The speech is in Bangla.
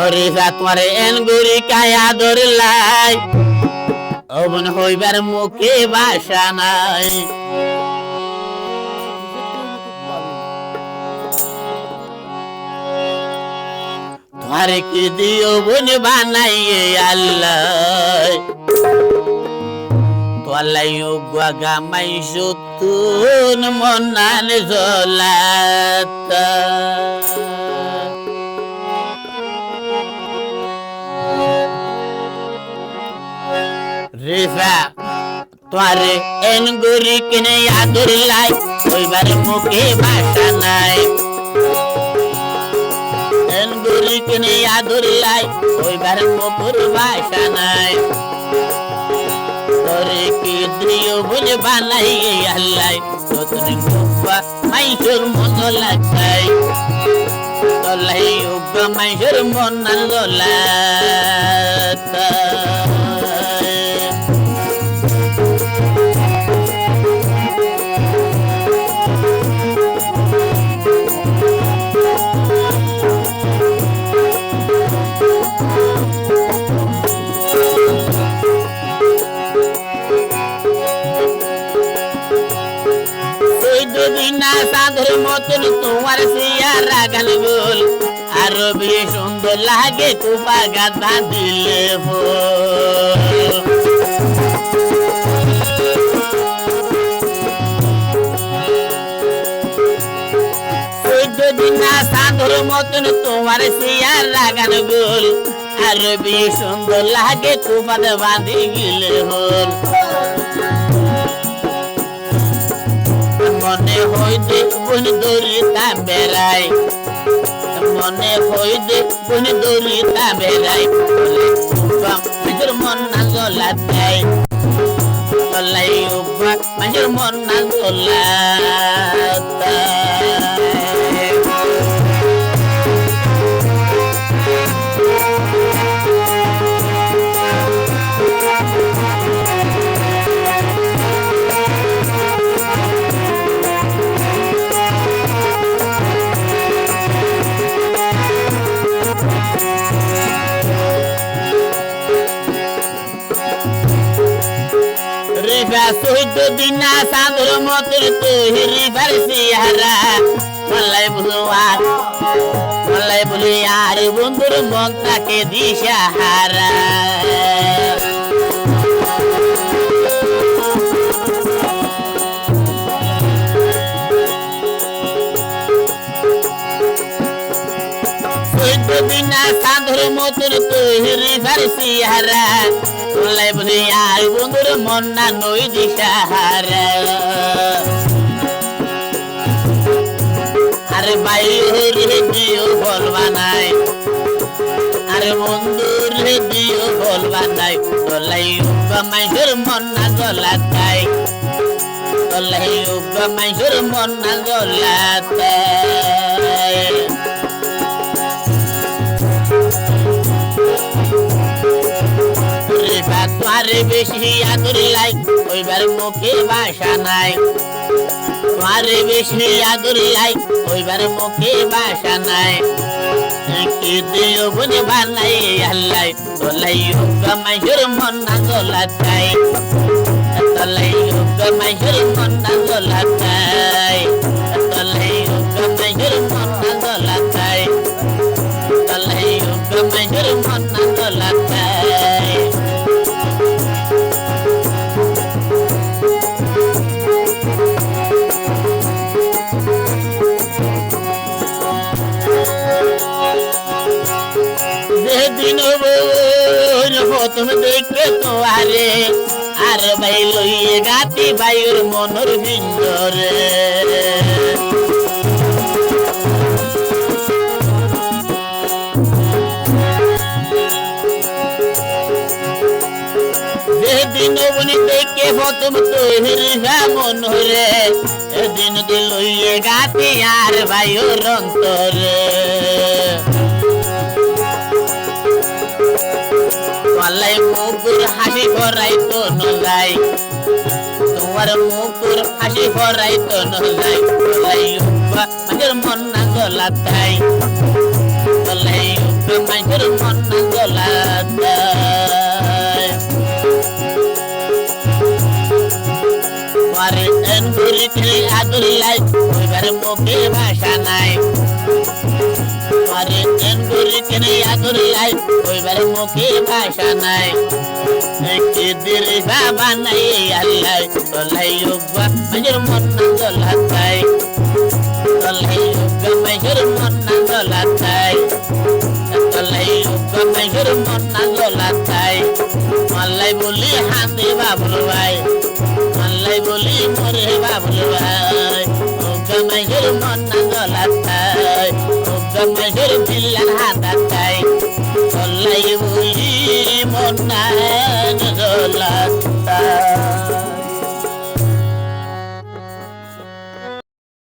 ওরে তোমারে এন গুরি কায়া ধরলাই। অবন হইবার মুখে বাসা নাই। তোমারে কি দিও বোন বানাইয়ে আল্লাহ? তোলাই উগা মাই সুতুন মনান জলাতা। রেফা তোয়ারে এন গুরি কিনে আদর লাই, ওইবার মুখে ভাষা নাই। এন গুরি কিনে আদর লাই, ওইবার মুখের ভাষা নাই। তোরে কি দিও বলে বানাই আল্লাহ তোর গুব্বা মাইসুর মন লাগাই। তোলাই উব্বা মাইসুর মন লাগাই। মতন তোমার সিয়ারা গান গোল। আরও বেশ সুন্দর লাগে কুপা গাধা দিলে সাধুর মতন তোমার সিয়ারা গান গোল। আরও বেশ সুন্দর লাগে কুপাতে বাঁধি গিলে হল মনে হইতে কোন দরিতা বেড়াই মনে হইতে কোন দরিতা বেড়াই মাঝের মন না জলা দেয়। চলাই উপা মাঝের মন না জলা রিফা সহিত দিনা সাধুর মতের তুই রিফার সিহারা মল্লাই বুঝুয়া মল্লাই বলি আর বন্ধুর মন তাকে দিশাহারা সহিত দিনা সাধুর মতের তুই রিফার সিহারা মল্লাই বন্ধুর মন না নই দিশাহারা। আরে ভাই রে দিও ফল বানাই আরে বন্ধুর রে দিও ফল বানাই তোলাই উবা মাইসুর মন না গলাতাই তোলাই উবা মাইসুর মন না গলাতাই তোমারে বেশি আদর লাই, ওইবার মুখে বাসা নাই। তোমারে বেশি আদর লাই, ওইবার মুখে বাসা নাই। তোলাই মন না গোলা তোলাই উগা মাইসুর মন যেদিন প্রথম তোয়ারে আর ভাই লইয়ে গাতি ভাইয়ের মনের ভিন্দরে। যেদিন বনি দেখে প্রথম তৈরি মন হরে এদিন দিল লইয়ে গাতি আর ভাইয়ের অন্তরে। মুকুর হাসি ফরাই তো নলাই। তোমার মুকুর হাসি ফরাই তো নলাই নলাই মাঝের মন না গলা তাই। নলাই মাঝের মন না গলা তাই। পারে এন গুলি আদুল্লাই ওইবার মুখে ভাষা নাই। মারে তেন গুরি কেনে ভাষা নাই। একটি দির বাবা নাই আল্লাহ তোলাই উগবা মজুর মন না দোলাতাই। তোলাই উগবা মজুর মন না দোলাতাই। তোলাই উগবা মজুর বলি হান্দে বাবুল ভাই বলি মরে বাবুল ভাই। উগবা মজুর মন না উগবা মজুর দিল্লার হাতাতাই তোলাই